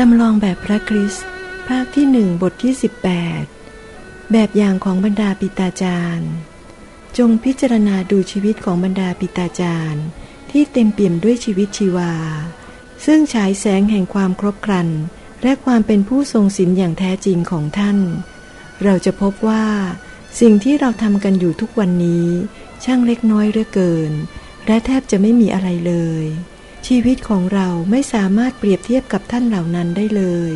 จำลองแบบพระคริสต์ ภาคที่หนึ่งบทที่ 18 แบบอย่างของบรรดาปิตาจารย์ จงพิจารณาดูชีวิตของบรรดาปิตาจารย์ ที่เต็มเปี่ยมด้วยชีวิตชีวา ซึ่งฉายแสงแห่งความครบครัน และความเป็นผู้ทรงศีลอย่างแท้จริงของท่าน เราจะพบว่า สิ่งที่เราทำกันอยู่ทุกวันนี้ ช่างเล็กน้อยเหลือเกิน และแทบจะไม่มีอะไรเลย ชีวิตของเราไม่สามารถเปรียบเทียบกับท่านเหล่านั้นได้เลย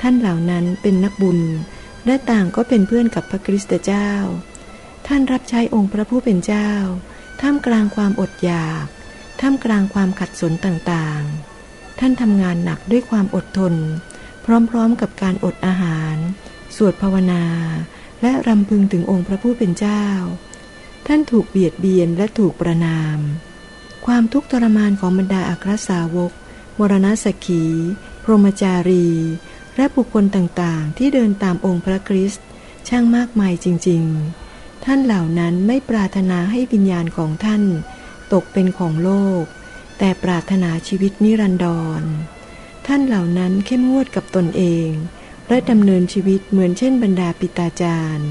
ท่านเหล่านั้นเป็นนักบุญ และต่างก็เป็นเพื่อนกับพระคริสตเจ้า ท่านรับใช้องค์พระผู้เป็นเจ้า ท่ามกลางความอดอยาก ท่ามกลางความขัดสนต่างๆ ท่านทำงานหนักด้วยความอดทน พร้อมๆกับการอดอาหาร สวดภาวนา และรำพึงถึงองค์พระผู้เป็นเจ้า ท่านถูกเบียดเบียนและถูกประนาม ความทุกข์ทรมานของบรรดาอัครสาวก มรณสกีพรหมจารี และบุคคลต่างๆ ที่เดินตามองค์พระคริสต์ช่างมากมายจริง ๆ ท่านเหล่านั้นไม่ปรารถนาให้วิญญาณของท่าน ตกเป็นของโลก แต่ปรารถนาชีวิตนิรันดร ท่านเหล่านั้นเข้มงวดกับตนเอง และดำเนินชีวิตเหมือนเช่นบรรดาปิตาจารย์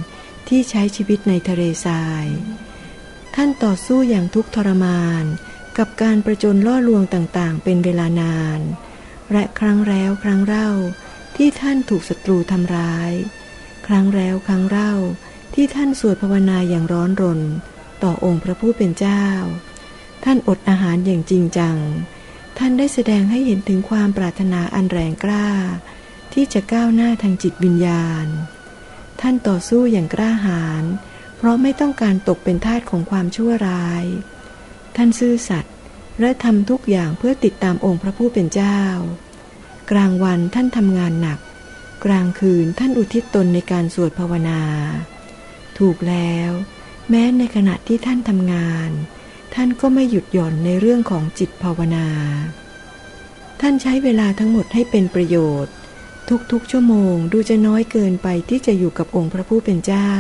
ที่ใช้ชีวิตในทะเลทราย ท่านต่อสู้อย่างทุกข์ทรมาน กับการประจนล่อลวงต่างๆ เป็นเวลานาน และครั้งแล้วครั้งเล่าที่ท่านถูกศัตรูทำร้าย ครั้งแล้วครั้งเล่าที่ท่านสวดภาวนาอย่างร้อนรน ต่อองค์พระผู้เป็นเจ้า ท่านอดอาหารอย่างจริงจัง ท่านได้แสดงให้เห็นถึงความปรารถนาอันแรงกล้า ที่จะก้าวหน้าทางจิตวิญญาณ ท่านต่อสู้อย่างกล้าหาญเพราะไม่ต้องการตกเป็นทาสของความชั่วร้าย ท่านซื่อสัตย์และทำทุกอย่างเพื่อติดตามองค์พระผู้เป็นเจ้า กลางวันท่านทำงานหนัก กลางคืนท่านอุทิศตนในการสวดภาวนา ถูกแล้ว แม้ในขณะที่ท่านทำงาน ท่านก็ไม่หยุดหย่อนในเรื่องของจิตภาวนา ท่านใช้เวลาทั้งหมดให้เป็นประโยชน์ ทุกๆชั่วโมงดูจะน้อยเกินไปที่จะอยู่กับองค์พระผู้เป็นเจ้า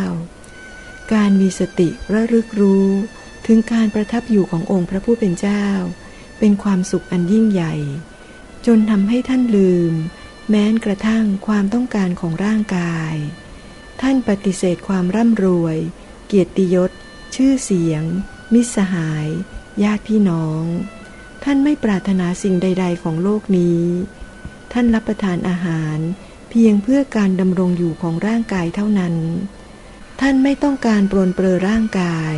การมีสติระลึกรู้ ถึงการประทับอยู่ขององค์พระผู้เป็นเจ้า เป็นความสุขอันยิ่งใหญ่ จนทำให้ท่านลืม แม้นกระทั่งความต้องการของร่างกาย ท่านปฏิเสธความร่ำรวย เกียรติยศ ชื่อเสียง มิสหาย ญาติพี่น้อง ท่านไม่ปรารถนาสิ่งใด ๆ ของโลกนี้ ท่านรับประทานอาหาร เพียงเพื่อการดำรงอยู่ของร่างกายเท่านั้น ท่านไม่ต้องการปรนเปรอร่างกาย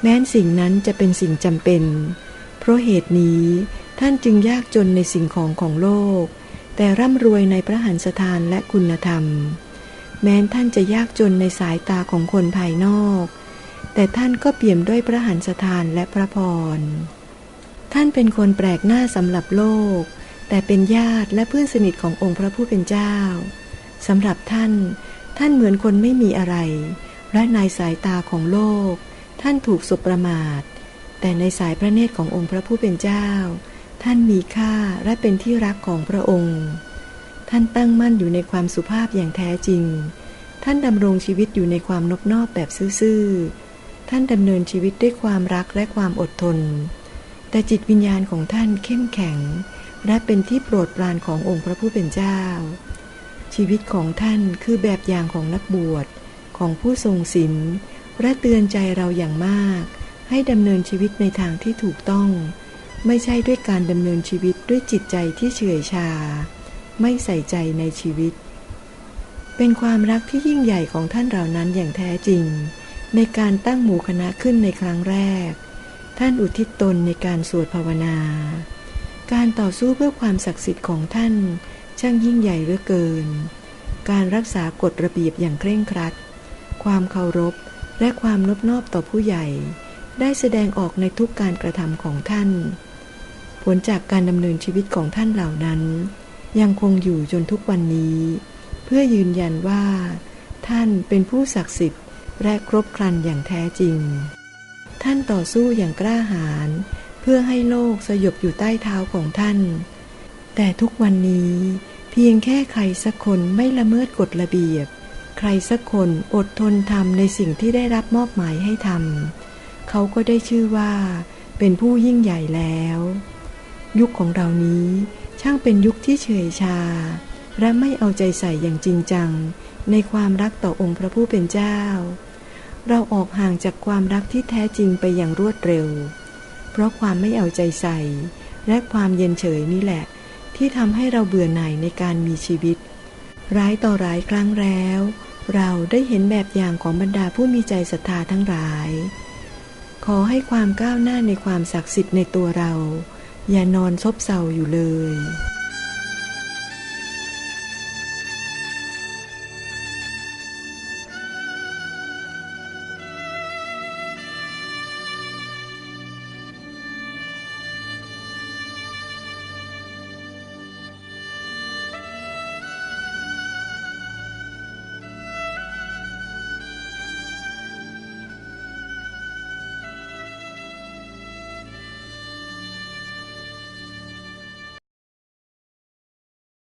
แม้นสิ่งนั้นจะเป็นสิ่งจำเป็น เพราะเหตุนี้ท่านจึงยากจนในสิ่งของของโลก แต่ร่ำรวยในพระหันสถานและคุณธรรม แม้นท่านจะยากจนในสายตาของคนภายนอก แต่ท่านก็เปี่ยมด้วยพระหันสถานและพระพร ท่านเป็นคนแปลกหน้าสำหรับโลก แต่เป็นญาติและเพื่อนสนิทขององค์พระผู้เป็นเจ้าสำหรับท่าน ท่านเหมือนคนไม่มีอะไร และในสายตาของโลก ท่านถูกสุประมาท แต่ในสายพระเนตรขององค์พระผู้เป็นเจ้า ท่านมีค่าและเป็นที่รักของพระองค์ ท่านตั้งมั่นอยู่ในความสุภาพอย่างแท้จริง ท่านดำรงชีวิตอยู่ในความนบนอบแบบซื่อๆ ท่านดำเนินชีวิตด้วยความรักและความอดทน แต่จิตวิญญาณของท่านเข้มแข็ง และเป็นที่โปรดปรานขององค์พระผู้เป็นเจ้า ชีวิตของท่านคือแบบอย่างของนักบวชของผู้ทรงศีล และเตือนใจเราอย่างมาก ให้ดำเนินชีวิตในทางที่ถูกต้อง ไม่ใช่ด้วยการดำเนินชีวิตด้วยจิตใจที่เฉื่อยชา ไม่ใส่ใจในชีวิต เป็นความรักที่ยิ่งใหญ่ของท่านเหล่านั้นอย่างแท้จริง ในการตั้งหมู่คณะขึ้นในครั้งแรก ท่านอุทิศตนในการสวดภาวนา การต่อสู้เพื่อความศักดิ์สิทธิ์ของท่าน ช่างยิ่งใหญ่เหลือเกิน การรักษากฎระเบียบอย่างเคร่งครัด ความเคารพ และความนบนอบต่อผู้ใหญ่ ได้แสดงออกในทุกการกระทำของท่าน ผลจากการดำเนินชีวิตของท่านเหล่านั้น ยังคงอยู่จนทุกวันนี้ เพื่อยืนยันว่า ท่านเป็นผู้ศักดิ์สิทธิ์และครบครันอย่างแท้จริง ท่านต่อสู้อย่างกล้าหาญเพื่อให้โลกสยบอยู่ใต้เท้าของท่าน แต่ทุกวันนี้เพียงแค่ใครสักคนไม่ละเมิดกฎระเบียบ ใครสักคนอดทนทำในสิ่งที่ได้รับมอบหมายให้ทำเขาก็ได้ชื่อว่า เป็นผู้ยิ่งใหญ่แล้ว ยุคของเรานี้ช่างเป็นยุคที่เฉยชา และไม่เอาใจใส่อย่างจริงจัง ในความรักต่อองค์พระผู้เป็นเจ้า เราออกห่างจากความรักที่แท้จริงไปอย่างรวดเร็ว เพราะความไม่เอาใจใส่ และความเย็นเฉยนี่แหละ ที่ทำให้เราเบื่อหน่ายในการมีชีวิต ร้ายต่อร้ายครั้งแล้ว เราได้เห็นแบบอย่างของบรรดาผู้มีใจศรัทธาทั้งหลาย ขอให้ความก้าวหน้าในความศักดิ์สิทธิ์ในตัวเรา อย่านอนซบเซาอยู่เลย